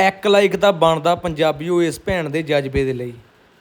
ਇੱਕ ਲਾਈਕ ਤਾਂ ਬਣਦਾ ਪੰਜਾਬੀਓ ਇਸ ਭੈਣ ਦੇ ਜਜ਼ਬੇ ਦੇ ਲਈ।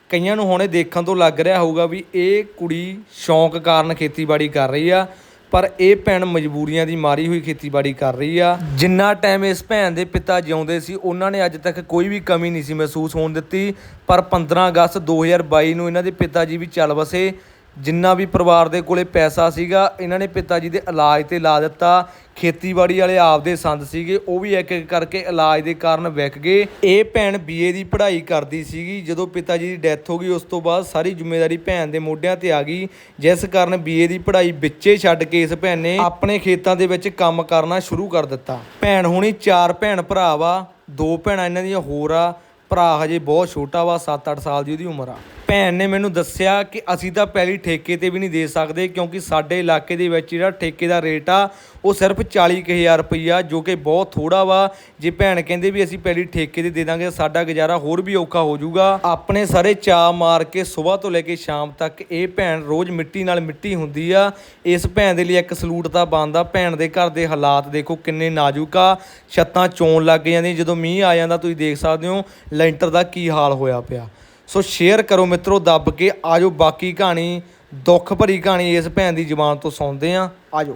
ਕਈਆਂ ਨੂੰ ਹੁਣੇ ਦੇਖਣ ਤੋਂ ਲੱਗ ਰਿਹਾ ਹੋਊਗਾ ਵੀ ਇਹ ਕੁੜੀ ਸ਼ੌਂਕ ਕਾਰਨ ਖੇਤੀਬਾੜੀ ਕਰ ਰਹੀ ਆ, ਪਰ ਇਹ ਭੈਣ ਮਜਬੂਰੀਆਂ ਦੀ ਮਾਰੀ ਹੋਈ ਖੇਤੀਬਾੜੀ ਕਰ ਰਹੀ ਆ। ਜਿੰਨਾ ਟਾਈਮ ਇਸ ਭੈਣ ਦੇ ਪਿਤਾ ਜਿਉਂਦੇ ਸੀ, ਉਹਨਾਂ ਨੇ ਅੱਜ ਤੱਕ ਕੋਈ ਵੀ ਕਮੀ ਨਹੀਂ ਸੀ ਮਹਿਸੂਸ ਹੋਣ ਦਿੱਤੀ, ਪਰ 15 ਅਗਸਤ 2022 ਨੂੰ ਇਹਨਾਂ ਦੇ ਪਿਤਾ ਜੀ ਵੀ ਚੱਲ ਵਸੇ। ਜਿੰਨਾ ਵੀ ਪਰਿਵਾਰ ਦੇ ਕੋਲੇ ਪੈਸਾ ਸੀਗਾ, ਇਹਨਾਂ ਨੇ ਪਿਤਾ ਜੀ ਦੇ ਇਲਾਜ ਤੇ ਲਾ ਦਿੱਤਾ। ਖੇਤੀਬਾੜੀ ਵਾਲੇ ਆਪਦੇ ਸੰਦ ਸੀਗੇ, ਉਹ ਵੀ ਇੱਕ ਇੱਕ ਕਰਕੇ ਇਲਾਜ ਦੇ ਕਾਰਨ ਵਿਕ ਗਏ। ਇਹ ਭੈਣ ਬੀਏ ਦੀ ਪੜ੍ਹਾਈ ਕਰਦੀ ਸੀਗੀ। ਜਦੋਂ ਪਿਤਾ ਜੀ ਦੀ ਡੈਥ ਹੋ ਗਈ, ਉਸ ਤੋਂ ਬਾਅਦ ਸਾਰੀ ਜ਼ਿੰਮੇਵਾਰੀ ਭੈਣ ਦੇ ਮੋਢਿਆਂ ਤੇ ਆ ਗਈ। ਜਿਸ ਕਾਰਨ ਬੀਏ ਦੀ ਪੜ੍ਹਾਈ ਵਿੱਚੇ ਛੱਡ ਕੇ ਇਸ ਭੈਣ ਨੇ ਆਪਣੇ ਖੇਤਾਂ ਦੇ ਵਿੱਚ ਕੰਮ ਕਰਨਾ ਸ਼ੁਰੂ ਕਰ ਦਿੱਤਾ। ਭੈਣ ਹੁਣੀ ਚਾਰ ਭੈਣ ਭਰਾ ਵਾ, ਦੋ ਭੈਣਾਂ ਇਹਨਾਂ ਦੀਆਂ ਹੋਰ ਆ। ਭਰਾ ਹਜੇ ਬਹੁਤ ਛੋਟਾ ਵਾ 7-8 ਸਾਲ ਦੀ ਉਹਦੀ ਉਮਰ ਆ। ਭੈਣ ਨੇ ਮੈਨੂੰ ਦੱਸਿਆ ਕਿ ਅਸੀਂ ਤਾਂ ਪਹਿਲੀ ਠੇਕੇ ਤੇ ਵੀ ਨਹੀਂ ਦੇ ਸਕਦੇ ਕਿਉਂਕਿ ਸਾਡੇ ਇਲਾਕੇ ਦੇ ਵਿੱਚ ਜਿਹੜਾ ਠੇਕੇ ਦਾ ਰੇਟ ਆ, ਉਹ ਸਿਰਫ 40000 ਰੁਪਈਆ, ਜੋ ਕਿ ਬਹੁਤ ਥੋੜਾ ਵਾ। ਜੇ ਭੈਣ ਕਹਿੰਦੇ ਵੀ ਅਸੀਂ ਪਹਿਲੀ ਠੇਕੇ ਤੇ ਦੇ ਦਾਂਗੇ, ਸਾਡਾ ਗੁਜ਼ਾਰਾ ਹੋਰ ਵੀ ਔਖਾ ਹੋ ਜਾਊਗਾ। ਆਪਣੇ ਸਾਰੇ ਚਾ ਮਾਰ ਕੇ ਸਵੇਰ ਤੋਂ ਲੈ ਕੇ ਸ਼ਾਮ ਤੱਕ ਇਹ ਭੈਣ ਰੋਜ਼ ਮਿੱਟੀ ਨਾਲ ਮਿੱਟੀ ਹੁੰਦੀ ਆ। ਇਸ ਭੈਣ ਦੇ ਲਈ ਇੱਕ ਸਲੂਟ ਤਾਂ ਬਣਦਾ, ਭੈਣ ਦੇ ਘਰ ਦੇ ਹਾਲਾਤ ਦੇਖੋ ਕਿੰਨੇ ਨਾਜ਼ੁਕ ਆ। ਛੱਤਾਂ ਚੋਣ ਲੱਗ ਜਾਂਦੀਆਂ, ਜਦੋਂ ਮੀਂਹ ਆ ਜਾਂਦਾ, ਤੁਸੀਂ ਦੇਖ ਸਕਦੇ ਹੋ, ਲੈਂਟਰ ਦਾ ਕੀ ਹਾਲ ਹੋਇਆ ਪਿਆ। ਸੋ ਸ਼ੇਅਰ ਕਰੋ ਮਿੱਤਰੋ ਦੱਬ ਕੇ ਆਜੋ। ਬਾਕੀ ਕਹਾਣੀ ਦੁੱਖ ਭਰੀ ਕਹਾਣੀ ਇਸ ਭੈਣ ਦੀ ਜ਼ੁਬਾਨ ਤੋਂ ਸੁਣਦੇ ਆ ਆਜੋ।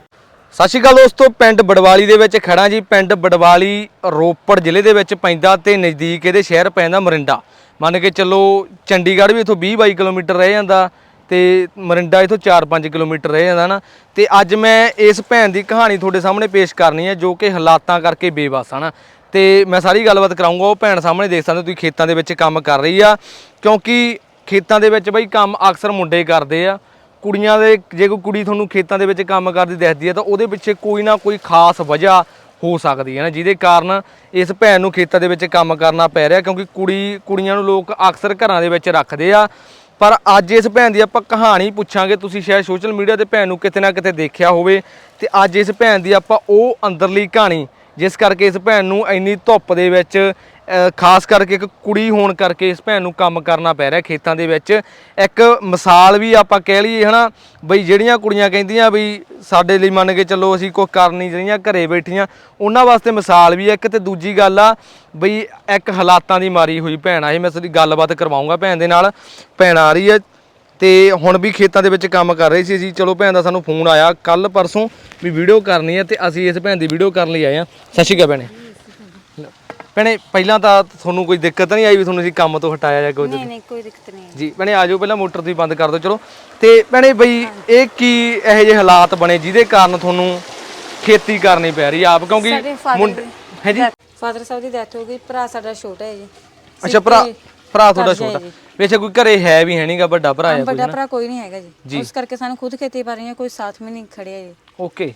ਸਤਿ ਸ਼੍ਰੀ ਅਕਾਲ ਦੋਸਤੋ ਪਿੰਡ ਬੜਵਾਲੀ ਦੇ ਵਿੱਚ ਖੜਾ ਜੀ। ਪਿੰਡ ਬੜਵਾਲੀ ਰੋਪੜ ਜ਼ਿਲ੍ਹੇ ਦੇ ਵਿੱਚ ਪੈਂਦਾ ਤੇ ਨਜ਼ਦੀਕ ਇਹਦੇ ਸ਼ਹਿਰ ਪੈਂਦਾ ਮਰਿੰਡਾ। ਮੰਨ ਕੇ ਚੱਲੋ ਚੰਡੀਗੜ੍ਹ ਵੀ ਇਥੋਂ 20 22 ਕਿਲੋਮੀਟਰ ਰਹਿ ਜਾਂਦਾ ਤੇ ਮਰਿੰਡਾ ਇਥੋਂ 4-5 ਕਿਲੋਮੀਟਰ ਰਹਿ ਜਾਂਦਾ ਨਾ। ਤੇ ਅੱਜ ਮੈਂ ਇਸ ਭੈਣ ਦੀ ਕਹਾਣੀ ਤੁਹਾਡੇ ਸਾਹਮਣੇ ਪੇਸ਼ ਕਰਨੀ ਹੈ ਜੋ ਕਿ ਹਾਲਾਤਾਂ ਕਰਕੇ ਬੇਵਸ ਆ ਨਾ। ਤੇ ਮੈਂ ਸਾਰੀ ਗੱਲਬਾਤ ਕਰਾਉਂਗਾ ਉਹ ਭੈਣ ਸਾਹਮਣੇ ਦੇਖ ਸਕਦੇ ਤੁਸੀਂ ਖੇਤਾਂ ਦੇ ਵਿੱਚ ਕੰਮ ਕਰ ਰਹੀ ਆ। ਕਿਉਂਕਿ ਖੇਤਾਂ ਦੇ ਵਿੱਚ ਬਈ ਕੰਮ ਅਕਸਰ ਮੁੰਡੇ ਕਰਦੇ ਆ। ਕੁੜੀਆਂ ਦੇ, ਜੇ ਕੋਈ ਕੁੜੀ ਤੁਹਾਨੂੰ ਖੇਤਾਂ ਦੇ ਵਿੱਚ ਕੰਮ ਕਰਦੀ ਦਿਖਦੀ ਹੈ ਤਾਂ ਉਹਦੇ ਪਿੱਛੇ ਕੋਈ ਨਾ ਕੋਈ ਖਾਸ ਵਜ੍ਹਾ ਹੋ ਸਕਦੀ ਹੈ ਨਾ, ਜਿਹਦੇ ਕਾਰਨ ਇਸ ਭੈਣ ਨੂੰ ਖੇਤਾਂ ਦੇ ਵਿੱਚ ਕੰਮ ਕਰਨਾ ਪੈ ਰਿਹਾ, ਕਿਉਂਕਿ ਕੁੜੀ, ਕੁੜੀਆਂ ਨੂੰ ਲੋਕ ਅਕਸਰ ਘਰਾਂ ਦੇ ਵਿੱਚ ਰੱਖਦੇ ਆ। ਪਰ ਅੱਜ ਇਸ ਭੈਣ ਦੀ ਆਪਾਂ ਕਹਾਣੀ ਪੁੱਛਾਂਗੇ, ਤੁਸੀਂ ਸ਼ਾਇਦ ਸੋਸ਼ਲ ਮੀਡੀਆ ਤੇ ਭੈਣ ਨੂੰ ਕਿਤੇ ਨਾ ਕਿਤੇ ਦੇਖਿਆ ਹੋਵੇ, ਤੇ ਅੱਜ ਇਸ ਭੈਣ ਦੀ ਆਪਾਂ ਉਹ ਅੰਦਰਲੀ ਕਹਾਣੀ ਜਿਸ ਕਰਕੇ ਇਸ ਭੈਣ ਨੂੰ ਇੰਨੀ ਧੁੱਪ ਦੇ ਵਿੱਚ ਖਾਸ ਕਰਕੇ ਇੱਕ ਕੁੜੀ ਹੋਣ ਕਰਕੇ ਇਸ ਭੈਣ ਨੂੰ ਕੰਮ ਕਰਨਾ ਪੈ ਰਿਹਾ ਖੇਤਾਂ ਦੇ ਵਿੱਚ। ਇੱਕ ਮਿਸਾਲ ਵੀ ਆਪਾਂ ਕਹਿ ਲਈਏ, ਹਨਾ, ਬਈ ਜਿਹੜੀਆਂ ਕੁੜੀਆਂ ਕਹਿੰਦੀਆਂ ਬਈ ਸਾਡੇ ਲਈ ਮੰਨ ਕੇ ਚੱਲੋ ਅਸੀਂ ਕੁਝ ਕਰ ਨਹੀਂ ਰਹੀਆਂ, ਘਰੇ ਬੈਠੀਆਂ, ਉਹਨਾਂ ਵਾਸਤੇ ਮਿਸਾਲ ਵੀ ਹੈ ਇੱਕ ਤੇ ਦੂਜੀ ਗੱਲ ਆ ਬਈ ਇੱਕ ਹਾਲਾਤਾਂ ਦੀ ਮਾਰੀ ਹੋਈ ਭੈਣ ਆ, ਇਹ ਮੈਂ ਸਾਡੀ ਗੱਲਬਾਤ ਕਰਵਾਉਂਗਾ ਭੈਣ ਦੇ ਨਾਲ। ਭੈਣ ਆ ਰਹੀ ਹੈ ਤੇ ਹੁਣ ਵੀ ਖੇਤਾਂ ਦੇ ਵਿੱਚ ਕੰਮ ਕਰ ਰਹੇ ਸੀ ਅਸੀਂ ਚਲੋ ਭੈਣ ਦਾ ਸਾਨੂੰ ਫੋਨ ਆਇਆ ਕੱਲ ਪਰਸੋਂ ਵੀ ਵੀਡੀਓ ਕਰਨੀ ਹੈ ਤੇ ਅਸੀਂ ਇਸ ਭੈਣ ਦੀ ਵੀਡੀਓ ਕਰਨ ਲਈ ਆਏ ਆ ਸਤਿ ਸ਼੍ਰੀ ਅਕਾਲ ਭੈਣੇ। ਭੈਣੇ ਪਹਿਲਾਂ ਤਾਂ ਤੁਹਾਨੂੰ ਕੋਈ ਦਿੱਕਤ ਨਹੀਂ ਆਈ ਵੀ ਤੁਹਾਨੂੰ ਅਸੀਂ ਕੰਮ ਤੋਂ ਹਟਾਇਆ ਜਾਂ ਕੁਝ? ਨਹੀਂ ਨਹੀਂ ਕੋਈ ਦਿੱਕਤ ਨਹੀਂ ਜੀ ਭੈਣੇ ਆਜੋ ਪਹਿਲਾਂ ਮੋਟਰ ਤੁਸੀਂ ਬੰਦ ਕਰ ਦਿਓ ਚਲੋ। ਤੇ ਭੈਣੇ ਬਈ ਇਹ ਕੀ ਇਹੋ ਜਿਹੇ ਹਾਲਾਤ ਬਣੇ ਜਿਹਦੇ ਕਾਰਨ ਤੁਹਾਨੂੰ ਖੇਤੀ ਕਰਨੀ ਪੈ ਰਹੀ ਆਪ ਕਿਉਂਕਿ ਮੁੰਡੇ ਹੈ ਜੀ? ਫਾਦਰ ਸਾਹਿਬ ਦੀ ਡੈਥ ਹੋ ਗਈ ਭਰਾ ਸਾਡਾ ਛੋਟਾ ਹੈ ਜੀ। ਅੱਛਾ ਭਰਾ ਭਰਾ ਤੁਹਾਡਾ ਛੋਟਾ। ਜੀ। ਵੈਸੇ ਕੋਈ ਘਰੇ ਹੈ ਵੀ ਹੈ ਨਹੀਂਗਾ ਵੱਡਾ ਭਰਾ ਹੈ ਵੱਡਾ ਭਰਾ ਕੋਈ ਨਹੀਂ ਹੈਗਾ ਜੀ। ਉਸ ਕਰਕੇ ਸਾਨੂੰ ਖੁਦ ਖੇਤੀ ਪਾ ਰਹੀਆਂ ਕੋਈ ਸਾਥ ਵੀ ਨਹੀਂ ਖੜਿਆ ਜੀ। ਓਕੇ।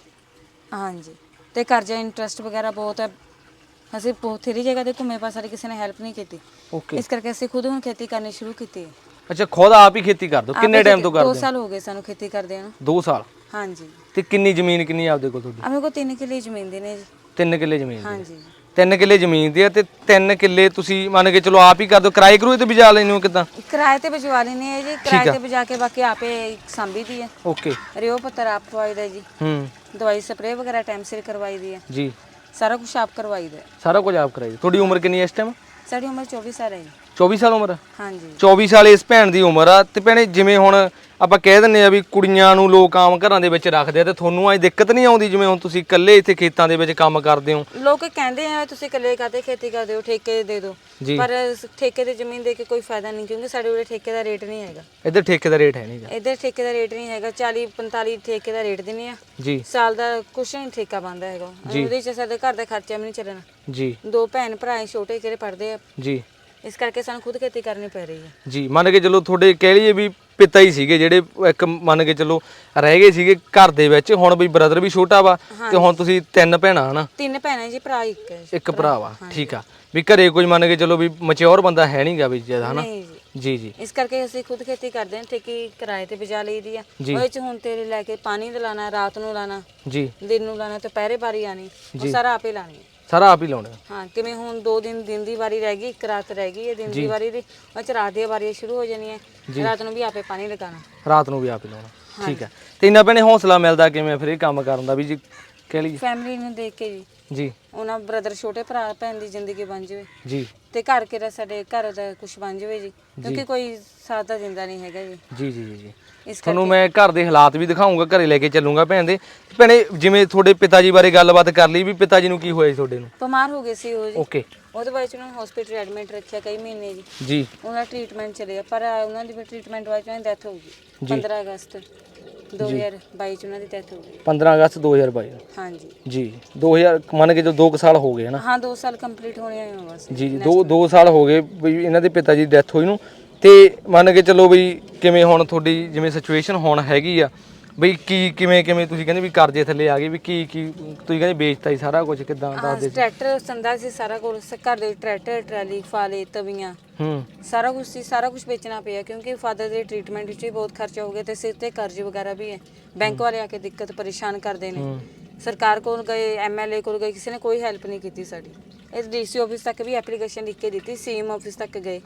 ਹਾਂਜੀ। ਤੇ ਕਰਜ਼ਾ ਇੰਟਰਸਟ ਵਗੈਰਾ ਬਹੁਤ ਹੈ। ਅਸੀਂ ਬਹੁਤ ਥੇਰੀ ਜਗ੍ਹਾ ਤੇ ਘੁੰਮੇ ਪਰ ਸਾਡੀ ਕਿਸੇ ਨੇ ਹੈਲਪ ਨਹੀਂ ਕੀਤੀ। ਓਕੇ। ਇਸ ਕਰਕੇ ਅਸੀਂ ਖੁਦ ਹੁਣ ਖੇਤੀ ਕਰਨੀ ਸ਼ੁਰੂ ਕੀਤੀ ਹੈ। ਅੱਛਾ ਖੁਦ ਆਪ ਹੀ ਖੇਤੀ ਕਰ ਦੋ। ਕਿੰਨੇ ਟਾਈਮ ਤੋਂ ਦੋ ਕਰਦੇ ਸਾਲ ਹੋ ਗਏ ਸਾਨੂੰ ਖੇਤੀ ਕਰਦੇ ਨੂੰ। 2 ਸਾਲ? ਹਾਂਜੀ। ਤੇ ਕਿੰਨੀ ਜ਼ਮੀਨ ਕਿੰਨੀ ਆਪਦੇ ਕੋਲ ਤੁਹਾਡੀ? ਆਪਣੇ ਕੋਲ 3 ਕਿੱਲੇ ਜ਼ਮੀਨ ਦੇ ਨੇ ਜੀ। 3 ਕਿੱਲੇ ਜ਼ਮੀਨ ਦੀ। ਹਾਂਜੀ। 3 ਕਿੱਲੇ ਜ਼ਮੀਨ ਦੀ ਆ ਤੇ 3 ਕਿੱਲੇ ਤੁਸੀਂ ਮੰਨ ਕੇ ਚਲੋ ਆਪ ਹੀ ਕਰ ਦਿਓ। ਕਿਰਾਏ ਕਰੂਏ ਤੇ ਬਿਜਾ ਲੈਣੇ ਹੋ ਕਿਦਾਂ? ਕਿਰਾਏ ਤੇ ਭਜਵਾ ਲੈਣੀ ਹੈ ਜੀ। ਕਿਰਾਏ ਤੇ ਭਜਾ ਕੇ ਬਾਕੀ ਆਪੇ ਸੰਭੀ ਦੀ ਹੈ ਓਕੇ। ਰਿਓ ਪੱਤਰ ਆਪ ਪਵਾਈ ਦਾ ਜੀ। ਹੂੰ। ਦਵਾਈ ਸਪਰੇਅ ਵਗੈਰਾ ਟਾਈਮ ਸਿਰ ਕਰਵਾਈ ਦੀ ਹੈ ਜੀ। ਸਾਰਾ ਕੁਝ ਆਪ ਕਰਵਾਈ ਦਾ। ਸਾਰਾ ਕੁਝ ਆਪ ਕਰਾਈ ਤੁਹਾਡੀ ਉਮਰ ਕਿੰਨੀ ਹੈ ਇਸ ਟਾਈਮ ਸਾਡੀ ਉਮਰ 24 ਸਾਲ ਹੈ ਜੀ। 24 ਸਾਲ ਉਮਰ? ਆ? ਹਾਂਜੀ। 24 ਸਾਲ ਇਸ ਭੈਣ ਦੀ ਉਮਰ ਆ। ਤੇ ਭੈਣੇ ਜਿਵੇਂ ਹੁਣ ਆਪਾਂ ਕਹਿ ਦਿੰਨੇ ਆ ਵੀ ਕੁੜੀਆਂ ਨੂੰ ਲੋਕ ਆਮ ਘਰਾਂ ਦੇ ਵਿੱਚ ਰੱਖਦੇ ਆ ਤੇ ਤੁਹਾਨੂੰ ਐ ਦਿੱਕਤ ਨਹੀਂ ਆਉਂਦੀ ਜਿਵੇਂ ਹੁਣ ਤੁਸੀਂ ਇਕੱਲੇ ਇੱਥੇ ਖੇਤਾਂ ਦੇ ਵਿੱਚ ਕੰਮ ਕਰਦੇ ਹੋ? ਲੋਕ ਕਹਿੰਦੇ ਆ ਤੁਸੀਂ ਇਕੱਲੇ ਕਾਤੇ ਖੇਤੀ ਕਰਦੇ ਹੋ? ਠੇਕੇ ਦੇ ਦਿਓ। ਜੀ। ਪਰ ਠੇਕੇ ਤੇ ਜ਼ਮੀਨ ਦੇ ਕੇ ਕੋਈ ਫਾਇਦਾ ਨਹੀਂ ਕਿਉਂਕਿ ਸਾਡੇ ਕੋਲ ਠੇਕੇ ਦਾ ਰੇਟ ਨਹੀਂ ਹੈਗਾ। ਇੱਧਰ ਠੇਕੇ ਦਾ ਰੇਟ ਹੈ ਨਹੀਂਗਾ ਇੱਧਰ ਠੇਕੇ ਦਾ ਰੇਟ ਨਹੀਂ ਹੈਗਾ। 40 45 ਠੇਕੇ ਦਾ ਰੇਟ ਦਿੰਦੇ ਆ। ਜੀ। ਸਾਲ ਦਾ ਕੁਛ ਨਹੀਂ ਠੇਕਾ ਬੰਦਾ ਹੈਗਾ। ਉਹਦੇ ਚ ਸਾਡੇ ਘਰ ਦਾ ਖਰਚਾ ਵੀ ਨਹੀਂ ਚੱਲਣਾ। ਜੀ। ਦੋ ਭੈਣ ਭਰਾ ਛੋਟੇ ਕਿਹੜੇ ਪੜਦੇ ਆ। ਜੀ। ਇਸ ਕਰਕੇ ਸਾਨੂੰ ਖੁਦ ਖੇਤੀ ਕਰਨੀ ਪੈ ਰਹੀ ਹੈ। ਜੀ ਮੰਨ ਕੇ ਚਲੋ ਤੁਹਾਡੇ ਕਹਿ ਲਈਏ ਵੀ ਪਿਤਾ ਹੀ ਸੀਗੇ ਜਿਹੜੇ ਇੱਕ ਮੰਨ ਕੇ ਚਲੋ ਰਹਿ ਗਏ ਸੀਗੇ ਘਰ ਦੇ ਵਿੱਚ ਹੁਣ ਵੀ ਬ੍ਰਦਰ ਵੀ ਛੋਟਾ ਵਾ ਤੇ ਹੁਣ ਤੁਸੀਂ ਤਿੰਨ ਭੈਣਾਂ ਹਨਾ? ਤਿੰਨ ਭੈਣਾਂ ਜੀ ਭਰਾ ਇੱਕ ਹੈ ਇੱਕ ਭਰਾ। ਵਾ ਠੀਕ ਆ। ਵੀ ਘਰੇ ਕੋਈ ਮੰਨ ਕੇ ਚਲੋ ਵੀ ਮੈਚੁਰ ਬੰਦਾ ਹੈ ਨਹੀਂਗਾ ਵੀ ਜ਼ਿਆਦਾ ਹਨਾ? ਨਹੀਂ ਜੀ। ਜੀ ਜੀ। ਇਸ ਕਰਕੇ ਅਸੀਂ ਖੁਦ ਖੇਤੀ ਕਰਦੇ ਹਾਂ ਠੇਕੀ ਕਿਰਾਏ ਤੇ ਬਿਜਾ ਲਈਦੀ ਆ। ਉਹਦੇ ਚ ਹੁਣ ਤੇਰੇ ਲੈ ਕੇ ਪਾਣੀ ਤੇ ਲਾਣਾ ਰਾਤ ਨੂੰ ਲਾਣਾ ਜੀ। ਦਿਨ ਨੂੰ ਲਾਣਾ ਦੁਪਹਿਰੇ ਵਾਰੀ ਆਣੀ ਉਹ ਸਾਰਾ ਆਪੇ ਲਾਣੀ ਸਾਰਾ ਆਪ ਹੀ ਲਾਉਣਾ। ਹਾਂ ਕਿਵੇਂ ਹੁਣ ਦੋ ਦਿਨ ਦਿਨ ਦੀ ਵਾਰੀ ਰਹਿ ਗਈ ਇੱਕ ਰਾਤ ਰਹਿ ਗਈ ਹੈ ਦਿਨ ਦੀ ਵਾਰੀ ਦੀ। ਚ ਰਾਤ ਦੀਆਂ ਵਾਰੀਆਂ ਸ਼ੁਰੂ ਹੋ ਜਾਣੀਆਂ। ਰਾਤ ਨੂੰ ਵੀ ਆਪੇ ਪਾਣੀ ਲਗਾਣਾ ਰਾਤ ਨੂੰ ਵੀ ਆਪ ਹੀ ਲਾਉਣਾ। ਠੀਕ ਹੈ। ਤੇ ਇੰਨਾ ਭੈਣੇ ਹੌਸਲਾ ਮਿਲਦਾ ਕਿਵੇਂ ਫਿਰ ਇਹ ਕੰਮ ਕਰਨ ਦਾ ਵੀ ਜੀ? ਕਹਿ ਲਈਏ ਫੈਮਿਲੀ ਨੂੰ ਦੇਖ ਕੇ ਜੀ। ਜੀ। ਉਹਨਾਂ ਬ੍ਰਦਰ ਛੋਟੇ ਭਰਾ ਭੈਣ ਦੀ ਜ਼ਿੰਦਗੀ ਬਣ ਜਾਵੇ। ਜੀ। ਤੇ ਘਰ ਕੇ ਦਾ ਸਾਡੇ ਘਰ ਦਾ ਕੁਝ ਬਣ ਜਾਵੇ ਜੀ। ਕਿਉਂਕਿ ਕੋਈ ਸਾਥ ਤਾਂ ਦਿੰਦਾ ਨਹੀਂ ਹੈਗਾ ਜੀ। ਜੀ ਜੀ ਜੀ ਤੁਹਾਨੂੰ ਮੈਂ ਘਰ ਦੇ ਹਾਲਾਤ ਵੀ ਦਿਖਾਉਂਗਾ ਘਰੇ ਲੈ ਕੇ ਚੱਲੂੰਗਾ ਭੈਣ ਦੇ। ਭੈਣੇ ਜਿਵੇਂ ਤੁਹਾਡੇ ਪਿਤਾ ਜੀ ਬਾਰੇ ਗੱਲਬਾਤ ਕਰ ਲਈ ਵੀ ਪਿਤਾ ਜੀ ਨੂੰ ਕੀ ਹੋਇਆ ਸੀ ਤੁਹਾਡੇ ਨੂੰ? ਬਿਮਾਰ ਹੋ ਗਏ ਸੀ ਉਹ ਜੀ। ਓਕੇ ਉਹਦੇ ਬਾਅਦ 'ਚ ਉਹਨਾਂ ਹਸਪੀਟਲ ਐਡਮਿਟ ਰੱਖਿਆ ਕਈ ਮਹੀਨੇ ਜੀ। ਜੀ। ਉਹਨਾਂ ਦਾ ਟ੍ਰੀਟਮੈਂਟ ਚੱਲਿਆ ਪਰ ਉਹਨਾਂ ਦੀ ਟ੍ਰੀਟਮੈਂਟ ਬਾਅਦ 'ਚ ਉਹਨਾਂ ਦੀ ਡੈਥ ਹੋ ਗਈ। 15 ਅਗਸਤ। 2022 ਚ ਉਹਨਾਂ ਦੀ ਡੈਥ ਹੋ ਗਈ। 15 ਅਗਸਤ 2022 ਨੂੰ। ਹਾਂਜੀ। ਜੀ 2000 ਮੰਨ ਕੇ ਜੋ 2 ਸਾਲ ਹੋ ਗਏ ਹਨਾ? ਹਾਂ 2 ਸਾਲ ਕੰਪਲੀਟ ਹੋਣੇ ਆਏ ਹੋ ਬਸ। ਜੀ ਜੀ 2 2 ਸਾਲ ਹੋ ਗਏ ਵੀ ਇਹਨਾਂ ਦੇ ਪਿਤਾ ਜੀ ਡੈਥ ਹੋਈ ਨੂੰ। ਤੇ ਮੰਨ ਕੇ ਚੱਲੋ ਵੀ ਕਿਵੇਂ ਹੁਣ ਤੁਹਾਡੀ ਜਿਵੇਂ ਸਿਚੁਏਸ਼ਨ ਹੁਣ ਹੈਗੀ ਆ ਬਈ ਕੀ ਕਿਵੇਂ ਕਿਵੇਂ ਤੁਸੀਂ ਕਹਿੰਦੇ ਵੀ ਕਰਜ਼ੇ ਥੱਲੇ ਆ ਗਏ ਵੀ ਕੀ ਕੀ ਤੁਸੀਂ ਕਹਿੰਦੇ ਵੇਚਤਾ ਸੀ ਸਾਰਾ ਕੁਝ ਕਿਦਾਂ ਹਾਂ ਦੱਸਦੇ ਸੀ? ਟਰੈਕਟਰ ਸੰਦਾ ਸੀ ਸਾਰਾ ਕੁਝ ਘਰ ਦੇ ਟਰੈਕਟਰ ਟਰਾਲੀ ਫਾਲੇ ਤਵੀਆਂ। ਹੂੰ। ਸਾਰਾ ਕੁਝ ਸੀ ਸਾਰਾ ਕੁਝ ਵੇਚਣਾ ਪਿਆ ਕਿਉਂਕਿ ਫਾਦਰ ਦੇ ਟ੍ਰੀਟਮੈਂਟ ਵਿੱਚ ਵੀ ਬਹੁਤ ਖਰਚਾ ਹੋ ਗਿਆ ਤੇ ਸਿਰ ਤੇ ਕਰਜ਼ ਵਗੈਰਾ ਵੀ ਹੈ। ਬੈਂਕ ਵਾਲੇ ਆ ਕੇ ਦਿੱਕਤ ਪਰੇਸ਼ਾਨ ਕਰਦੇ ਨੇ। ਹੂੰ। ਸਰਕਾਰ ਕੋਲ ਗਏ ਐਮਐਲਏ ਕੋਲ ਗਏ ਕਿਸੇ ਨੇ ਕੋਈ ਹੈਲਪ ਨਹੀਂ ਕੀਤੀ ਸਾਡੀ। ਇਸ ਡੀਸੀ ਆਫਿਸ ਤੱਕ ਵੀ ਐਪਲੀਕੇਸ਼ਨ ਲਿਖ ਕੇ ਦਿੱਤੀ ਸੀਐਮ ਆਫਿਸ ਤੱਕ ਗਏ।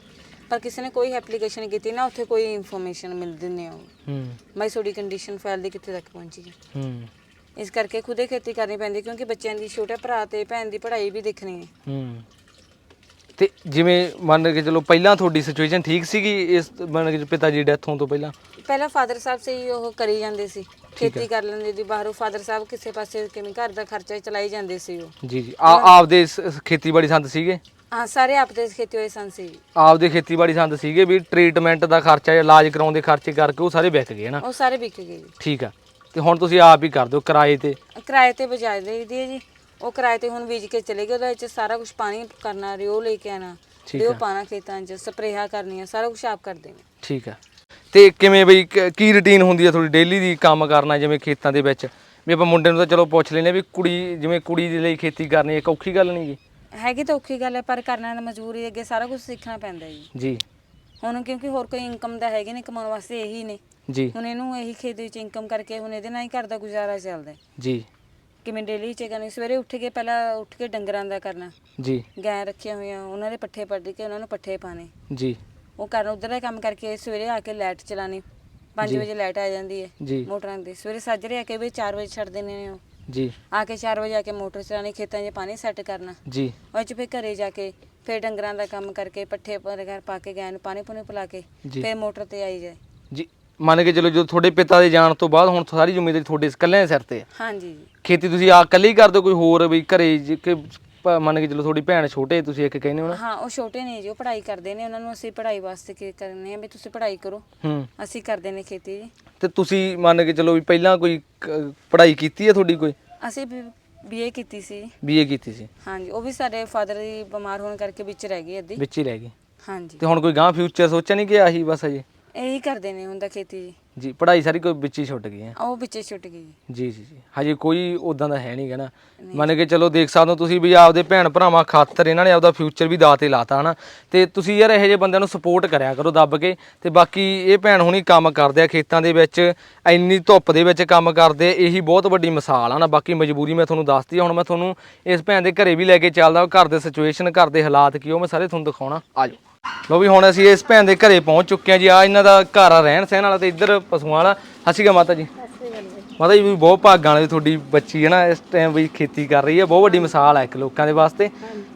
ਪਰ ਕਿਸੇ ਨੇ ਕੋਈ ਐਪਲੀਕੇਸ਼ਨ ਨਹੀਂ ਕੀਤੀ ਨਾ ਉੱਥੇ ਕੋਈ ਇਨਫੋਰਮੇਸ਼ਨ ਮਿਲ ਦਿੰਦੇ ਹੋ ਹੂੰ। ਮੈਂ ਤੁਹਾਡੀ ਕੰਡੀਸ਼ਨ ਫਾਈਲ ਦੀ ਕਿੱਥੇ ਤੱਕ ਪਹੁੰਚੀ ਹੈ ਹੂੰ। ਇਸ ਕਰਕੇ ਖੁਦੇ ਖੇਤੀ ਕਰਨੀ ਪੈਂਦੀ ਕਿਉਂਕਿ ਬੱਚਿਆਂ ਦੀ ਛੋਟੇ ਭਰਾ ਤੇ ਭੈਣ ਦੀ ਪੜ੍ਹਾਈ ਵੀ ਦੇਖਣੀ ਹੈ ਹੂੰ। ਤੇ ਜਿਵੇਂ ਮੰਨ ਕੇ ਚਲੋ ਪਹਿਲਾਂ ਤੁਹਾਡੀ ਸਿਚੁਏਸ਼ਨ ਠੀਕ ਸੀਗੀ ਇਸ ਮੰਨ ਕੇ ਪਿਤਾ ਜੀ ਡੈਥ ਹੋਣ ਤੋਂ ਪਹਿਲਾਂ? ਪਹਿਲਾਂ ਫਾਦਰ ਸਾਹਿਬ ਸੇ ਹੀ ਉਹ ਕਰੀ ਜਾਂਦੇ ਸੀ। ਖੇਤੀ ਕਰ ਲੈਂਦੇ ਸੀ ਬਾਹਰੋਂ ਫਾਦਰ ਸਾਹਿਬ ਕਿਸੇ ਪਾਸੇ ਕਿਵੇਂ ਘਰ ਦਾ ਖਰਚਾ ਚਲਾਈ ਜਾਂਦੇ ਸੀ ਉਹ। ਜੀ ਜੀ। ਆ ਆਪਦੇ ਸ- ਖੇਤੀਬਾੜੀ ਸੰਦ ਸੀਗੇ? ਹਾਂ ਸਾਰੇ ਆਪਦੇ ਖੇਤੀ ਹੋਏ ਸਨ ਸੀ। ਆਪਦੇ ਖੇਤੀਬਾੜੀ ਸੰਦ ਸੀਗੇ ਵੀ ਟ੍ਰੀਟਮੈਂਟ ਦਾ ਖਰਚਾ ਜਾਂ ਇਲਾਜ ਕਰਾਉਣ ਦੇ ਖਰਚੇ ਕਰਕੇ ਉਹ ਸਾਰੇ ਵਿਕ ਗਏ ਨਾ ਉਹ ਸਾਰੇ ਵਿਕ ਗਏ ਜੀ। ਠੀਕ ਆ। ਤੇ ਹੁਣ ਤੁਸੀਂ ਆਪ ਹੀ ਕਰ ਦਿਓ ਕਿਰਾਏ ਤੇ। ਕਿਰਾਏ ਤੇ ਬਜਾਏ ਦੇਈਦੀ ਹੈ ਜੀ। ਉਹ ਕਿਰਾਏ ਤੇ ਹੁਣ ਬੀਜ ਕੇ ਚਲੇ ਗਏ ਉਹਦੇ ਵਿੱਚ ਸਾਰਾ ਕੁਝ ਪਾਣੀ ਕਰਨਾ ਰਿਓ ਲੈ ਕੇ ਆਣਾ ਠੀਕ ਆ। ਪਾਣਾ ਖੇਤਾਂ 'ਚ ਸਪਰੇਹਾਂ ਕਰਨੀਆਂ ਸਾਰਾ ਕੁਝ ਆਪ ਕਰਦੇ ਨੇ। ਠੀਕ ਆ। ਤੇ ਕਿਵੇਂ ਬਈ ਕ- ਕੀ ਰੁਟੀਨ ਹੁੰਦੀ ਆ ਤੁਹਾਡੀ ਡੇਲੀ ਦੀ ਕੰਮ ਕਰਨਾ ਜਿਵੇਂ ਖੇਤਾਂ ਦੇ ਵਿੱਚ? ਵੀ ਆਪਾਂ ਮੁੰਡੇ ਨੂੰ ਤਾਂ ਚਲੋ ਪੁੱਛ ਲੈਨੇ ਵੀ ਕੁੜੀ ਜਿਵੇਂ ਕੁੜੀ ਦੇ ਲਈ ਖੇਤੀ ਕਰਨੀ ਇੱਕ ਔਖੀ ਗੱਲ ਨਹੀਂ ਗੀ ਹੈਗੀ ਤਾਂ ਔਖੀ ਗੱਲ ਹੈ ਪਰ ਕਰਨਾ ਤਾਂ ਮਜਬੂਰੀ ਅੱਗੇ ਸਾਰਾ ਕੁਝ ਸਿੱਖਣਾ ਪੈਂਦਾ ਜੀ। ਜੀ। ਹੁਣ ਕਿਉਂਕਿ ਹੋਰ ਕੋਈ ਇਨਕਮ ਦਾ ਹੈਗੇ ਨਹੀਂ ਕਮਾਉਣ ਵਾਸਤੇ ਇਹੀ ਨੇ। ਜੀ। ਹੁਣ ਇਹਨੂੰ ਇਹੀ ਖੇਤ ਵਿੱਚ ਇਨਕਮ ਕਰਕੇ ਹੁਣ ਇਹਦੇ ਨਾਲ ਹੀ ਘਰ ਦਾ ਗੁਜ਼ਾਰਾ ਚੱਲਦਾ ਹੈ। ਜੀ। ਕਿਵੇਂ ਡੇਲੀ ਚ ਕਰਨੀ? ਸਵੇਰੇ ਉੱਠ ਕੇ ਪਹਿਲਾਂ ਉੱਠ ਕੇ ਡੰਗਰਾਂ ਦਾ ਕਰਨਾ। ਜੀ। ਗਾਂ ਰੱਖੀਆਂ ਹੋਈਆਂ ਉਹਨਾਂ ਦੇ ਪੱਠੇ ਪੱਢ ਕੇ ਉਹਨਾਂ ਨੂੰ ਪੱਠੇ ਪਾਣੇ ਜੀ। ਉਹ ਕਰਨ ਉਧਰ ਦਾ ਕੰਮ ਕਰਕੇ ਸਵੇਰੇ ਆ ਕੇ ਲਾਈਟ ਚਲਾਣੀ 5 ਵਜੇ ਲਾਈਟ ਆ ਜਾਂਦੀ ਹੈ ਜੀ। ਮੋਟਰਾਂ ਦੀ ਸਵੇਰੇ ਸਾਜਰੇ ਆ ਕੇ ਵੀ 4 ਵਜੇ ਛੱਡ ਦਿੰਦੇ ਨੇ ਉਹ। ਜੀ। ਆ ਕੇ 4 ਵਜੇ ਆ ਕੇ ਮੋਟਰ ਚਲਾਣੀ ਖੇਤਾਂ 'ਚ ਪਾਣੀ ਸੈੱਟ ਕਰਨਾ। ਜੀ। ਉਹ ਚ ਫਿਰ ਘਰੇ ਜਾ ਕੇ ਫਿਰ ਡੰਗਰਾਂ ਦਾ ਕੰਮ ਕਰਕੇ ਪੱਠੇ ਵਗੈਰਾ ਪਾ ਕੇ ਗਾਂ ਨੂੰ ਪਾਣੀ ਪੂਣੀ ਪਿਲਾ ਕੇ ਜੀ। ਫਿਰ ਮੋਟਰ ਤੇ ਆਈ ਜਾਏ। ਜੀ। ਮੰਨ ਕੇ ਚਲੋ ਜਦੋਂ ਤੁਹਾਡੇ ਪਿਤਾ ਦੇ ਜਾਣ ਤੋਂ ਬਾਅਦ ਹੁਣ ਸਾਰੀ ਜ਼ਿੰਮੇਵਾਰੀ ਤੁਹਾਡੇ ਇਕੱਲੇ ਦੇ ਸਿਰ ਤੇ ਆ ਹਾਂਜੀ। ਜੀ ਖੇਤੀ ਤੁਸੀਂ ਆ ਇਕੱਲੇ ਹੀ ਕਰਦੇ ਹੋ ਕੋਈ ਹੋਰ ਵੀ ਘਰੇ ਜੇ ਕਿ ਪ- ਮੰਨ ਕੇ ਚਲੋ ਤੁਹਾਡੀ ਭੈਣ ਛੋਟੇ ਤੁਸੀਂ ਇੱਕ ਕਹਿੰਦੇ ਹੋ ਨਾ? ਹਾਂ ਉਹ ਛੋਟੇ ਨੇ ਜੀ ਉਹ ਪੜ੍ਹਾਈ ਕਰਦੇ ਨੇ ਉਹਨਾਂ ਨੂੰ ਅਸੀਂ ਪੜ੍ਹਾਈ ਵਾਸਤੇ ਕੀ ਕਰਨੇ ਆ ਵੀ ਤੁਸੀਂ ਪੜ੍ਹਾਈ ਕਰੋ। ਹੂੰ। ਅਸੀਂ ਕਰਦੇ ਨੇ ਖੇਤੀ ਜੀ। ਤੇ ਤੁਸੀਂ ਮੰਨ ਕੇ ਚਲੋ ਵੀ ਪਹਿਲਾਂ ਕੋਈ ਕ- ਪੜ੍ਹਾਈ ਕੀਤੀ ਹੈ ਤੁਹਾਡੀ ਕੋਈ? ਅਸੀਂ ਬੀਏ ਕੀਤੀ ਸੀ। ਬੀਏ ਕੀਤੀ ਸੀ। ਹਾਂਜੀ ਉਹ ਵੀ ਸਾਡੇ ਫਾਦਰ ਦੀ ਬਿਮਾਰ ਹੋਣ ਕਰਕੇ ਵਿੱਚ ਰਹਿ ਗਈ ਅੱਧੀ। ਵਿੱਚ ਹੀ ਰਹਿ ਗਈ। ਹਾਂਜੀ। ਤੇ ਹੁਣ ਕੋਈ ਗਾਂ ਫਿਊਚਰ ਸੋਚਿਆ ਨਹੀਂ ਕਿ ਆਹੀ ਬਸ ਅਜੇ? ਇਹੀ ਕਰਦੇ ਨੇ ਹੁੰਦਾ ਖੇਤੀ ਜੀ। ਜੀ ਪੜ੍ਹਾਈ ਸਾਰੀ ਕੋਈ ਵਿੱਚ ਹੀ ਛੁੱਟ ਗਈ ਹੈ? ਉਹ ਵਿੱਚੇ ਛੁੱਟ ਗਈ ਜੀ। ਜੀ ਜੀ ਜੀ। ਹਜੇ ਕੋਈ ਉਦਾਂ ਦਾ ਹੈ ਨਹੀਂ ਗਾ ਨਾ। ਮੰਨ ਕੇ ਚਲੋ ਦੇਖ ਸਕਦੇ ਹੋ ਤੁਸੀਂ ਵੀ ਆਪਦੇ ਭੈਣ ਭਰਾਵਾਂ ਖਾਤਰ ਇਹਨਾਂ ਨੇ ਆਪਦਾ ਫਿਊਚਰ ਵੀ ਦਾਅ ਤੇ ਲਾਤਾ ਹਨਾ। ਤੇ ਤੁਸੀਂ ਯਾਰ ਇਹੋ ਜਿਹੇ ਬੰਦਿਆਂ ਨੂੰ ਸਪੋਰਟ ਕਰਿਆ ਕਰੋ ਦੱਬ ਕੇ। ਤੇ ਬਾਕੀ ਇਹ ਭੈਣ ਹੁਣੀ ਕੰਮ ਕਰਦੇ ਆ ਖੇਤਾਂ ਦੇ ਵਿੱਚ ਇੰਨੀ ਧੁੱਪ ਦੇ ਵਿੱਚ ਕੰਮ ਕਰਦੇ ਇਹੀ ਬਹੁਤ ਵੱਡੀ ਮਿਸਾਲ ਆ ਨਾ ਬਾਕੀ ਮਜਬੂਰੀ ਮੈਂ ਤੁਹਾਨੂੰ ਦੱਸਤੀ ਆ, ਹੁਣ ਮੈਂ ਤੁਹਾਨੂੰ ਇਸ ਭੈਣ ਦੇ ਘਰੇ ਵੀ ਲੈ ਕੇ ਚੱਲਦਾ ਘਰ ਦੇ ਸਿਚੁਏਸ਼ਨ ਘਰ ਦੇ ਹਾਲਾਤ ਕੀ ਉਹ ਮੈਂ ਸਾਰੇ ਤੁਹਾਨੂੰ ਦਿਖਾਉਣਾ। ਆਜੋ ਲੋ ਵੀ ਹੁਣ ਅਸੀਂ ਇਸ ਭੈਣ ਦੇ ਘਰੇ ਪਹੁੰਚ ਚੁੱਕੇ ਆ ਜੀ। ਆ ਇਹਨਾਂ ਦਾ ਘਰ ਆ ਰਹਿਣ ਸਹਿਣ ਵਾਲਾ ਤੇ ਇੱਧਰ ਪਸ਼ੂਆਂ ਵਾਲਾ। ਹਸੀਗਾ ਮਾਤਾ ਜੀ। ਮਾਤਾ ਜੀ ਵੀ ਬਹੁਤ ਭਾਗਾਂ ਵਾਲੀ ਤੁਹਾਡੀ ਬੱਚੀ ਹੈ ਨਾ ਇਸ ਟਾਈਮ ਵੀ ਖੇਤੀ ਕਰ ਰਹੀ ਹੈ। ਬਹੁਤ ਵੱਡੀ ਮਿਸਾਲ ਹੈ ਇੱਕ ਲੋਕਾਂ ਦੇ ਵਾਸਤੇ।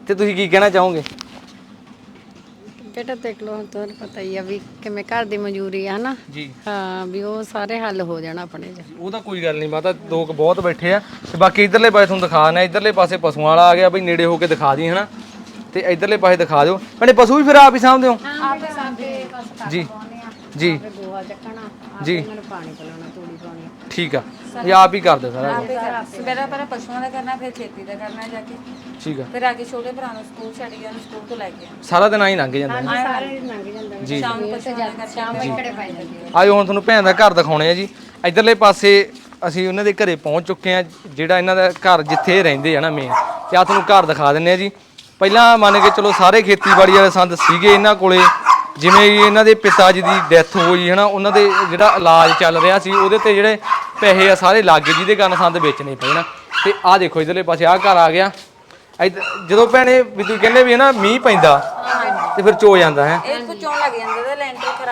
ਤੇ ਤੁਸੀਂ ਕੀ ਕਹਿਣਾ ਚਾਹੋਗੇ? ਬੇਟਾ ਦੇਖ ਹੁਣ ਤੁਹਾਨੂੰ ਪਤਾ ਹੀ ਆ ਵੀ ਕਿਵੇਂ ਘਰ ਦੀ ਮਜ਼ਦੂਰੀ ਆ ਹਨਾ? ਜੀ। ਹਾਂ ਵੀ ਉਹ ਸਾਰੇ ਹੱਲ ਹੋ ਜਾਣਾ ਆਪਣੇ ਚ। ਉਹ ਤਾਂ ਕੋਈ ਗੱਲ ਨਹੀਂ ਮਾਤਾ ਲੋਕ ਬਹੁਤ ਬੈਠੇ ਆ। ਤੇ ਬਾਕੀ ਇਧਰਲੇ ਪਾਸੇ ਤੁਹਾਨੂੰ ਦਿਖਾ ਦਿੰਦੇ ਆ। ਇਧਰਲੇ ਪਾਸੇ ਪਸ਼ੂਆਂ ਵਾਲਾ ਆ ਗਿਆ ਬਈ ਨੇੜੇ ਹੋ ਕੇ ਦਿਖਾ ਦੀ ਹਨਾ? ਤੇ ਇਧਰਲੇ ਪਾਸੇ ਦਿਖਾ ਦਿਓ। ਭੈਣੇ ਪਸ਼ੂ ਵੀ ਫਿਰ ਆਪ ਹੀ ਸਾਂਭਦੇ ਹੋ? ਆਪੇ ਸਾਂਭੇ ਬਸ ਜੀ ਜੀ। ਗੋਹਾ ਚੱਕਣਾ ਜੀ। ਇਹਨਾਂ ਨੂੰ ਪਾਣੀ ਪਿਲਾਉਣਾ ਤੂੜੀ ਪਾਉਣੀ। ਠੀਕ ਆ। ਇਹ ਆਪ ਹੀ ਕਰਦੇ ਸਾਰਾ ਆਪੇ ਕਰ ਸਵੇਰੇ ਪਹਿਲਾਂ ਪਸ਼ੂਆਂ ਦਾ ਕਰਨਾ ਫਿਰ ਖੇਤੀ ਦਾ ਕਰਨਾ ਜਾ ਕੇ। ਠੀਕ ਆ। ਫਿਰ ਆ ਕੇ ਛੋਟੇ ਭਰਾ ਨੂੰ ਸਕੂਲ ਛੱਡ ਗਿਆ ਉਹਨੂੰ ਸਕੂਲ ਤੋਂ ਲੈ ਕੇ। ਸਾਰਾ ਦਿਨ ਆਈ ਲੰਘ ਜਾਂਦਾ। ਹੈ। ਸਾਰੇ ਲੰਘ ਜਾਂਦਾ। ਜੀ। ਸ਼ਾਮ ਨੂੰ ਪਸ਼ੂਆਂ ਦਾ ਕਰਕੇ ਸ਼ਾਮ ਕਿਹੜੇ ਪੈ ਜਾਂਦੇ ਆਇਓ ਹੁਣ ਤੁਹਾਨੂੰ ਭੈਣ ਦਾ ਘਰ ਦਿਖਾਉਣੇ ਆ ਜੀ। ਇਧਰਲੇ ਪਾਸੇ ਅਸੀਂ ਉਹਨਾਂ ਦੇ ਘਰੇ ਪਹੁੰਚ ਚੁੱਕੇ ਆ ਜਿਹੜਾ ਇਹਨਾਂ ਦਾ ਘਰ ਜਿੱਥੇ ਇਹ ਰਹਿੰਦੇ ਆ ਨਾ ਮੇਨ ਤੇ ਆ ਤੁਹਾਨੂੰ ਘਰ ਦਿਖਾ ਦਿੰਨੇ ਆ ਜੀ। ਪਹਿਲਾਂ ਮੰਨ ਕੇ ਚਲੋ ਸਾਰੇ ਖੇਤੀਬਾੜੀ ਵਾਲੇ ਸੰਦ ਸੀਗੇ ਇਹਨਾਂ ਕੋਲੇ, ਜਿਵੇਂ ਹੀ ਇਹਨਾਂ ਦੇ ਪਿਤਾ ਜੀ ਦੀ ਡੈਥ ਹੋਈ ਹੈ ਨਾ ਉਹਨਾਂ ਦੇ ਜਿਹੜਾ ਇਲਾਜ ਚੱਲ ਰਿਹਾ ਸੀ, ਉਹਦੇ ਤੇ ਜਿਹੜੇ ਪੈਸੇ ਆ ਸਾਰੇ ਲੱਗ ਗਏ, ਜਿਹਦੇ ਕਾਰਨ ਸੰਦ ਵੇਚਣੇ ਪਏ ਨਾ। ਤੇ ਆਹ ਦੇਖੋ ਇਧਰਲੇ ਪਾਸੇ, ਆਹ ਘਰ ਆ ਗਿਆ। ਇੱਧ- ਜਦੋਂ ਭੈਣੇ ਵੀ ਤੁਸੀਂ ਕਹਿੰਦੇ ਵੀ ਹੈ ਨਾ ਮੀਂਹ ਪੈਂਦਾ, ਤੇ ਫਿਰ ਚੋ ਜਾਂਦਾ ਹੈ। ਇਹ ਤੋਂ ਲੱਗ ਜਾਂਦਾ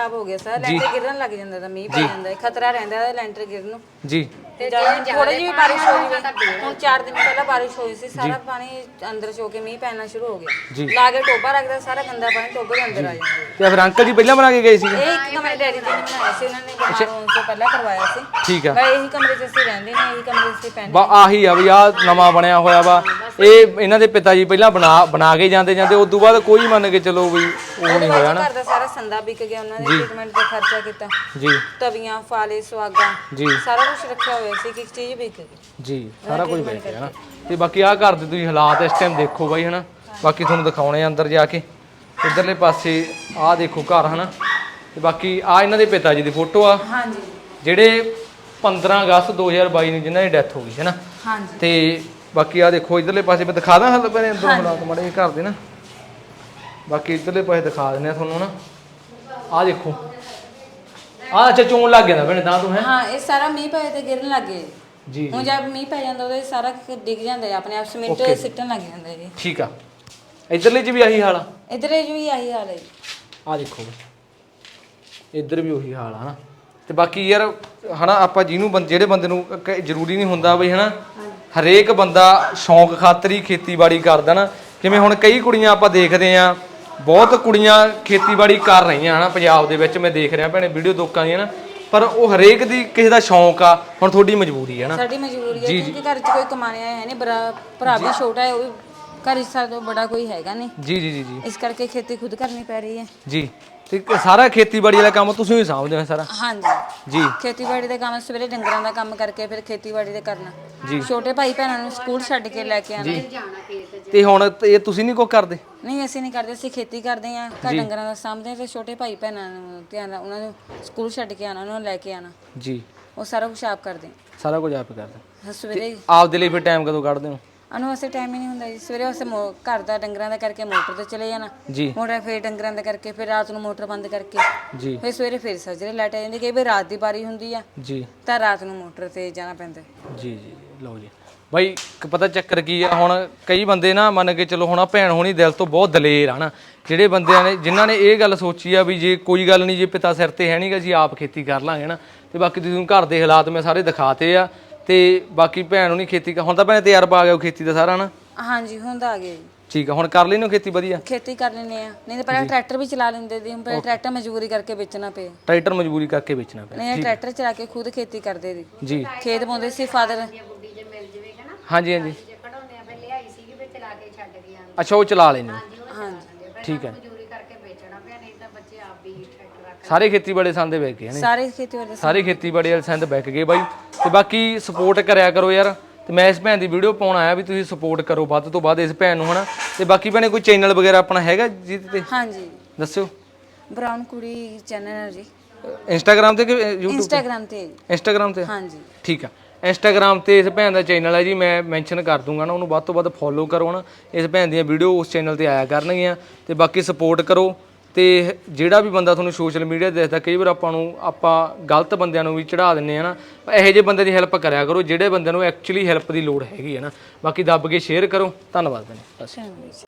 ਖਰਾਬ ਹੋ ਗਿਆ ਸਰ ਲੈਂਟਰ ਗਿਰਨ ਲੱਗ ਜਾਂਦਾ ਤਾਂ ਮੀਂਹ ਪੈ ਜਾਂਦਾ ਹੈ ਖਤਰਾ ਰਹਿੰਦਾ ਹੈ ਲੈਂਟਰ ਗਿਰਨ ਨੂੰ। ਜੀ। ਤੇ ਥੋੜੀ ਜਿਹੀ ਬਾਰਿਸ਼ ਹੋਈ ਵੀ ਹੁਣ 4 ਦਿਨ ਪਹਿਲਾਂ ਬਾਰਿਸ਼ ਹੋਈ ਸੀ ਸਾਰਾ ਪਾਣੀ ਅੰਦਰ ਚੋ ਕੇ ਮੀਂਹ ਪੈਣਾ ਸ਼ੁਰੂ ਹੋ। ਗਿਆ। ਲਾਗੇ ਟੋਬਾ ਰੱਖਦਾ ਸਾਰਾ ਗੰਦਾ ਪਾਣੀ ਟੋਬੇ ਦੇ ਅੰਦਰ ਆ ਜਾਂਦਾ। ਤੇ ਫਿਰ ਅੰਕਲ ਜੀ ਪਹਿਲਾਂ ਬਣਾ ਕੇ ਗਏ ਸੀ ਇਹ ਇੱਕ ਕਮਰੇ ਡੈਡੀ ਜੀ ਨੇ ਬਣਾਇਆ ਸੀ ਉਹਨਾਂ ਨੇ ਬਿਮਾਰ ਤੋਂ ਪਹਿਲਾਂ ਕਰਵਾਇਆ ਸੀ। ਠੀਕ ਆ। ਬਈ ਇਹੀ ਕਮਰੇ 'ਚ ਅਸੀਂ ਰਹਿੰਦੇ ਨੇ ਇਹੀ ਕਮਰੇ 'ਚ ਅਸੀਂ ਪੈਂਦੇ ਬਾ ਆਹੀ ਆ ਵੀ ਆ ਨਵਾਂ ਬਣਿਆ ਹੋਇਆ ਵਾ। ਇਹ ਇਹਨਾਂ ਦੇ ਪਿਤਾ ਜੀ ਪਹਿਲਾਂ ਬਣਾ ਬਣਾ ਕੇ ਜਾਂਦੇ ਜਾਂਦੇ ਉਸ ਤੋਂ ਬਾਅਦ ਕੋਈ ਮੰਨ ਕੇ ਚਲੋ ਵੀ ਉਹ ਨਹੀਂ ਹੋਇਆ ਨਾ। ਘਰ ਦਾ ਸਾਰਾ ਸੰਦਾ ਵਿਕ ਗਿਆ ਉਹਨਾਂ ਨੇ ਟ੍ਰੀਟਮੈਂਟ ਤੇ ਖਰਚਾ ਕੀਤਾ। ਜੀ। ਤਵੀਆਂ ਫਾਲੇ ਸੁਆਗਾ ਜੀ। ਸਾਰਾ ਕੁਝ ਰੱਖਿਆ ਹੋਇਆ ਸੀ ਕਿ ਇੱਕ ਚੀਜ਼ ਵਿਕ ਗਈ। ਜੀ ਸਾਰਾ ਕੁਝ ਵੇਚ ਗਿਆ ਨਾ। ਤੇ ਬਾਕੀ ਆ ਘਰ ਦੇ ਤੁਸੀਂ ਹਾਲਾਤ ਇਸ ਟਾਈਮ ਦੇਖੋ ਬਾਈ ਹਨਾ। ਬਾਕੀ ਤੁਹਾਨੂੰ ਦਿਖਾਉਣੇ ਆ ਅੰਦਰ ਜਾ ਕੇ। ਇਧਰਲੇ ਪਾਸੇ ਆਹ ਦੇਖੋ ਘਰ ਹਨਾ। ਤੇ ਬਾਕੀ ਆ ਇਹਨਾਂ ਦੇ ਪਿਤਾ ਜੀ ਦੀ ਫੋਟੋ ਆ। ਹਾਂਜੀ। ਜਿਹੜੇ 15 ਅਗਸਤ 2022 ਨੂੰ ਜਿਨ੍ਹਾਂ ਦੀ ਡੈਥ ਹੋ ਗਈ ਹੈ ਨਾ ਹਾਂਜੀ। ਤੇ ਬਾਕੀ ਆ ਦੇਖੋ ਇਧਰਲੇ ਪਾਸੇ ਮੈਂ ਦਿਖਾ ਦਾਂ ਹਲ ਪਹਿਲੇ ਅੰਦਰ ਹਾਲਾਤ ਮੜੇ ਘਰ ਦੇ ਨਾ। ਬਾਕੀ ਇਧਰਲੇ ਪਾਸੇ ਦਿਖਾ ਦਿੰਦੇ ਆ ਤੁਹਾਨੂੰ ਨਾ। ਆ ਦੇਖੋ। ਆ ਅੱਛਾ ਚੋਣ ਲੱਗ ਗਿਆ ਭੈਣੇ ਤਾਂ ਤੂੰ ਹੈ। ਹਾਂ ਇਹ ਸਾਰਾ ਮੀਂਹ ਪਏ ਤੇ ਗਿਰਨ ਲੱਗ ਗਏ। ਜੀ ਹੁਣ ਜਦ ਮੀਂਹ ਪੈ ਜਾਂਦਾ ਉਹਦੇ ਸਾਰਾ ਡਿੱਗ ਜਾਂਦਾ ਹੈ ਆਪਣੇ ਆਪ ਸਿਮੈਂਟ ਸਿੱਟਣ ਲੱਗ ਜਾਂਦਾ ਜੀ ਠੀਕ ਆ। ਇਧਰਲੇ 'ਚ ਵੀ ਆਹੀ ਹਾਲ ਆ। ਇਧਰ ਵੀ ਆਹੀ ਹਾਲ ਹੈ ਜੀ। ਆ ਦੇਖੋ। ਇੱਧਰ ਵੀ ਉਹੀ ਹਾਲ ਆ ਹਨਾ। ਤੇ ਬਾਕੀ ਯਾਰ ਹਨਾ ਆਪਾਂ ਜਿਹਨੂੰ ਬੰ- ਜਿਹੜੇ ਬੰਦੇ ਨੂੰ ਕ- ਜ਼ਰੂਰੀ ਨਹੀਂ ਹੁੰਦਾ ਬਈ ਹਨਾ। ਹਰੇਕ ਬੰਦਾ ਸ਼ੌਂਕ ਖਾਤਰ ਹੀ ਖੇਤੀਬਾੜੀ ਕਰਦਾ ਨਾ। ਜਿਵੇਂ ਹੁਣ ਕਈ ਕੁੜੀਆਂ ਆਪਾਂ ਦੇਖਦੇ ਆ ਬਹੁਤ ਕੁੜੀਆਂ ਖੇਤੀਬਾੜੀ ਕਰ ਰਹੀਆਂ ਹਨਾ ਪੰਜਾਬ ਦੇ ਵਿੱਚ ਮੈਂ ਦੇਖ ਰਿਹਾ ਭੈਣੇ ਵੀਡੀਓ ਲੋਕਾਂ ਦੀਆਂ ਨਾ। ਪਰ ਉਹ ਹਰੇਕ ਦੀ ਕਿਸੇ ਦਾ ਸ਼ੌਂਕ ਆ ਹੁਣ ਤੁਹਾਡੀ ਮਜਬੂਰੀ ਹੈ ਨਾ। ਸਾਡੀ ਮਜਬੂਰੀ ਹੈ ਕਿਉਂਕਿ ਘਰ 'ਚ ਕੋਈ ਕਮਾਣੇ ਆਇਆ ਹੈ ਨਹੀਂ ਭਰਾ ਭਰਾ ਵੀ ਛੋਟਾ ਹੈ ਉਹ ਵੀ ਘਰ ਸਾਡੇ ਤੋਂ ਬੜਾ ਕੋਈ ਹੈਗਾ ਨਹੀਂ। ਜੀ ਜੀ ਜੀ ਜੀ। ਇਸ ਕਰਕੇ ਖੇਤੀ ਖੁਦ ਕਰਨੀ ਪੈ ਰਹੀ ਹੈ। ਜੀ। ਤੇ ਸਾਰਾ ਖੇਤੀਬਾੜੀ ਵਾਲਾ ਕੰਮ ਤੁਸੀਂ ਹੀ ਸਾਂਭਦੇ ਹੋ ਸਾਰਾ? ਹਾਂਜੀ। ਜੀ। ਖੇਤੀਬਾੜੀ ਦਾ ਕੰਮ ਸਵੇਰੇ ਡੰਗਰਾਂ ਦਾ ਕੰਮ ਕਰਕੇ ਫਿਰ ਖੇਤੀਬਾੜੀ ਦਾ ਕਰਨਾ। ਜੀ। ਛੋਟੇ ਭਾਈ ਭੈਣਾਂ ਨੂੰ ਸਕੂਲ ਛੱਡ ਕੇ ਲੈ ਕੇ ਆਣਾ ਤੇ ਹੁਣ ਤੇ ਇਹ ਤੁਸੀਂ ਨਹੀਂ ਕੁਝ ਕਰਦੇ? ਨਹੀਂ ਅਸੀਂ ਨਹੀਂ ਕਰਦੇ ਅਸੀਂ ਖੇਤੀ ਕਰਦੇ ਆ ਘਰ ਡੰਗਰਾਂ ਦਾ ਸਾਂਭਦੇ ਤੇ ਛੋਟੇ ਭਾਈ ਭੈਣਾਂ ਨੂੰ ਧਿਆਨ ਉਹਨਾਂ ਨੂੰ ਸਕੂਲ ਛੱਡ ਕੇ ਆਣਾ ਉਹਨਾਂ ਨੂੰ ਲੈ ਕੇ ਆਣਾ ਜੀ। ਉਹ ਸਾਰਾ ਕੁਝ ਆਪ ਕਰਦੇ। ਸਾਰਾ ਕੁਝ ਆਪ ਹੀ ਕਰਦੇ। ਹਾਂ ਸਵੇਰੇ ਆਪਦੇ ਲਈ ਫਿਰ ਟਾਈਮ ਕਦੋਂ ਕੱਢਦੇ ਹੋ? ਅਨੂ ਵਾਸਤੇ ਟਾਈਮ ਹੀ ਨਹੀਂ ਹੁੰਦਾ ਜੀ। ਸਵੇਰੇ ਮੋ- ਘਰ ਦਾ ਡੰਗਰਾਂ ਦਾ ਕਰਕੇ ਮੋਟਰ ਤੇ ਚਲੇ ਜਾਣਾ। ਜੀ। ਮੋਟਰ ਫਿਰ ਡੰਗਰਾਂ ਦਾ ਕਰਕੇ ਫਿਰ ਰਾਤ ਨੂੰ ਮੋਟਰ ਬੰਦ ਕਰਕੇ। ਜੀ। ਫਿਰ ਸਵੇਰੇ ਫਿਰ ਸਜਰੇ ਲਾਈਟ ਆ ਜਾਂਦੀ ਕਈ ਵਾਰ ਰਾਤ ਦੀ ਬਾਰੀ ਹੁੰਦੀ ਆ। ਜੀ। ਤਾਂ ਰਾਤ ਨੂੰ ਮੋਟਰ ਤੇ ਜਾਣਾ ਪੈਂਦਾ। ਜੀ ਜੀ ਲਓ ਜੀ। ਬਾਈ ਇੱਕ ਪਤਾ ਚੱਕਰ ਕੀ ਆ ਹੁਣ ਕਈ ਬੰਦੇ ਨਾ ਮੰਨ ਕੇ ਚਲੋ ਹੁਣ ਆ ਭੈਣ ਹੋਣੀ ਦਿਲ ਤੋਂ ਬਹੁਤ ਦਲੇਰ ਆ ਨਾ। ਜਿਹੜੇ ਬੰਦਿਆਂ ਨੇ ਜਿਨ੍ਹਾਂ ਨੇ ਇਹ ਗੱਲ ਸੋਚੀ ਆ ਵੀ ਜੇ ਕੋਈ ਗੱਲ ਨਹੀਂ ਜੇ ਪਿਤਾ ਸਿਰ ਤੇ ਹੈ ਨਹੀਂਗਾ ਜੀ ਆਪ ਖੇਤੀ ਕਰ ਲਾਂਗੇ ਨਾ। ਤੇ ਬਾਕੀ ਤੁਸੀਂ ਘਰ ਦੇ ਹਾਲਾਤ ਮੈਂ ਸਾਰੇ ਦਿਖਾਤੇ ਆ। ਤੇ ਬਾਕੀ ਭੈਣ ਹੋਣੀ ਖੇਤੀ ਕਰ- ਹੁਣ ਤਾਂ ਭੈਣੇ ਤਜਰਬਾ ਆ ਗਿਆ ਉਹ ਖੇਤੀ ਦਾ ਸਾਰਾ ਨਾ। ਹਾਂਜੀ ਹੁੰਦਾ ਆ ਗਿਆ ਜੀ। ਠੀਕ ਆ ਹੁਣ ਕਰ ਲੈਣੀ ਖੇਤੀ ਵਧੀਆ? ਖੇਤੀ ਕਰ ਲੈਂਦੇ ਆ। ਨਹੀਂ ਤਾਂ ਪਹਿਲਾਂ ਟਰੈਕਟਰ ਵੀ ਚਲਾ ਲੈਂਦੇ ਸੀ ਹੁਣ ਪਹਿਲਾਂ ਟਰੈਕਟਰ ਮਜਬੂਰੀ ਕਰਕੇ ਵੇਚਣਾ ਪਿਆ। ਟਰੈਕਟਰ ਮਜਬੂਰੀ ਕਰਕੇ ਵੇਚਣਾ ਪਿਆ ਨਹੀਂ ਟਰੈਕਟਰ ਚਲਾ ਕੇ ਖੁਦ ਖੇਤੀ ਕਰਦੇ ਸੀ। ਜੀ। ਖੇਤ ਪਾਉਂਦੇ ਸੀ ਫਾਦਰ। ਹਾਂਜੀ ਹਾਂਜੀ। ਕਢਾਉਂਦੇ ਆ ਫਿਰ ਲਿਆਈ ਸੀਗੀ ਵੀ ਚਲਾ ਕੇ ਛੱਡ ਆਂਦੇ ਅੱਛਾ ਉਹ ਚਲਾ ਲੈਣੀ ਹਾਂਜੀ। ਠੀਕ ਹੈ ਮਜ਼ਦੂਰੀ ਕਰਕੇ ਵੇਚਣਾ ਪਿਆ ਨਹੀਂ ਤਾਂ ਬੱਚੇ ਆਪ ਵੀ ਟਰੈਕਟਰ ਰੱਖ ਸਾਰੇ ਖੇਤੀਬਾੜੀ ਸੰਦੇ ਵੇਚ ਗਏ ਨੇ ਸਾਰੇ ਖੇਤੀਬਾੜੀ ਸਾਰੇ ਖੇਤੀਬਾੜੀ ਵਾਲੇ ਸੰਦ ਵਿਕ ਗਏ ਬਾਈ। ਤੇ ਬਾਕੀ ਸਪੋਰਟ ਕਰਿਆ ਕਰੋ ਯਾਰ। ਤੇ ਮੈਂ ਇਸ ਭੈਣ ਦੀ ਵੀਡੀਓ ਪਾਉਣ ਆਇਆ ਵੀ ਤੁਸੀਂ ਸਪੋਰਟ ਕਰੋ ਵੱਧ ਤੋਂ ਵੱਧ ਇਸ ਭੈਣ ਨੂੰ ਹਨਾ? ਤੇ ਬਾਕੀ ਭੈਣੇ ਕੋਈ ਚੈਨਲ ਵਗੈਰਾ ਆਪਣਾ ਹੈਗਾ ਜਿਹਦੇ ਤੇ? ਹਾਂਜੀ। ਦੱਸਿਓ। ਬ੍ਰਾਊਨ ਕੁੜੀ ਚੈਨਲ ਹੈ ਜੀ। ਇੰਸਟਾਗ੍ਰam ਤੇ ਕਿ YouTube ਇੰਸਟਾਗ੍ਰam ਤੇ। ਇੰਸਟਾਗ੍ਰam ਤੇ? ਹਾਂਜੀ। ਠੀਕ ਆ। ਇੰਸਟਾਗ੍ਰam ਤੇ ਇਸ ਭੈਣ ਦਾ ਚੈਨਲ ਹੈ ਜੀ ਮੈਂ ਮੈਂਸ਼ਨ ਕਰ ਦੂੰਗਾ ਨਾ ਉਹਨੂੰ ਵੱਧ ਤੋਂ ਵੱਧ ਫੋਲੋ ਕਰੋ ਨਾ ਇਸ ਭੈਣ ਦੀਆਂ ਵੀਡੀਓ ਉਸ ਚੈਨਲ ਤੇ ਆਇਆ ਕਰਨਗੀਆਂ। ਤੇ ਬਾਕੀ ਸਪੋਰਟ ਕਰੋ। ਤੇ ਜਿਹੜਾ ਵੀ ਬੰਦਾ ਤੁਹਾਨੂੰ ਸੋਸ਼ਲ ਮੀਡੀਆ ਤੇ ਦੇਖਦਾ ਕਈ ਵਾਰ ਆਪਾਂ ਨੂੰ, ਆਪਾਂ ਗਲਤ ਬੰਦਿਆਂ ਨੂੰ ਵੀ ਚੜਾ ਦਿੰਨੇ ਆ ਨਾ, ਇਹੋ ਜਿਹੇ ਬੰਦੇ ਦੀ ਹੈਲਪ ਕਰਿਆ ਕਰੋ, ਜਿਹੜੇ ਬੰਦੇ ਨੂੰ ਐਕਚੁਅਲੀ ਹੈਲਪ ਦੀ ਲੋੜ ਹੈਗੀ ਹੈ ਨਾ। ਬਾਕੀ ਦੱਬ ਕੇ ਸ਼ੇਅਰ ਕਰੋ, ਧੰਨਵਾਦ ਭੈਣੇ, ਬਸ। ਚੰਗਾ ਜੀ।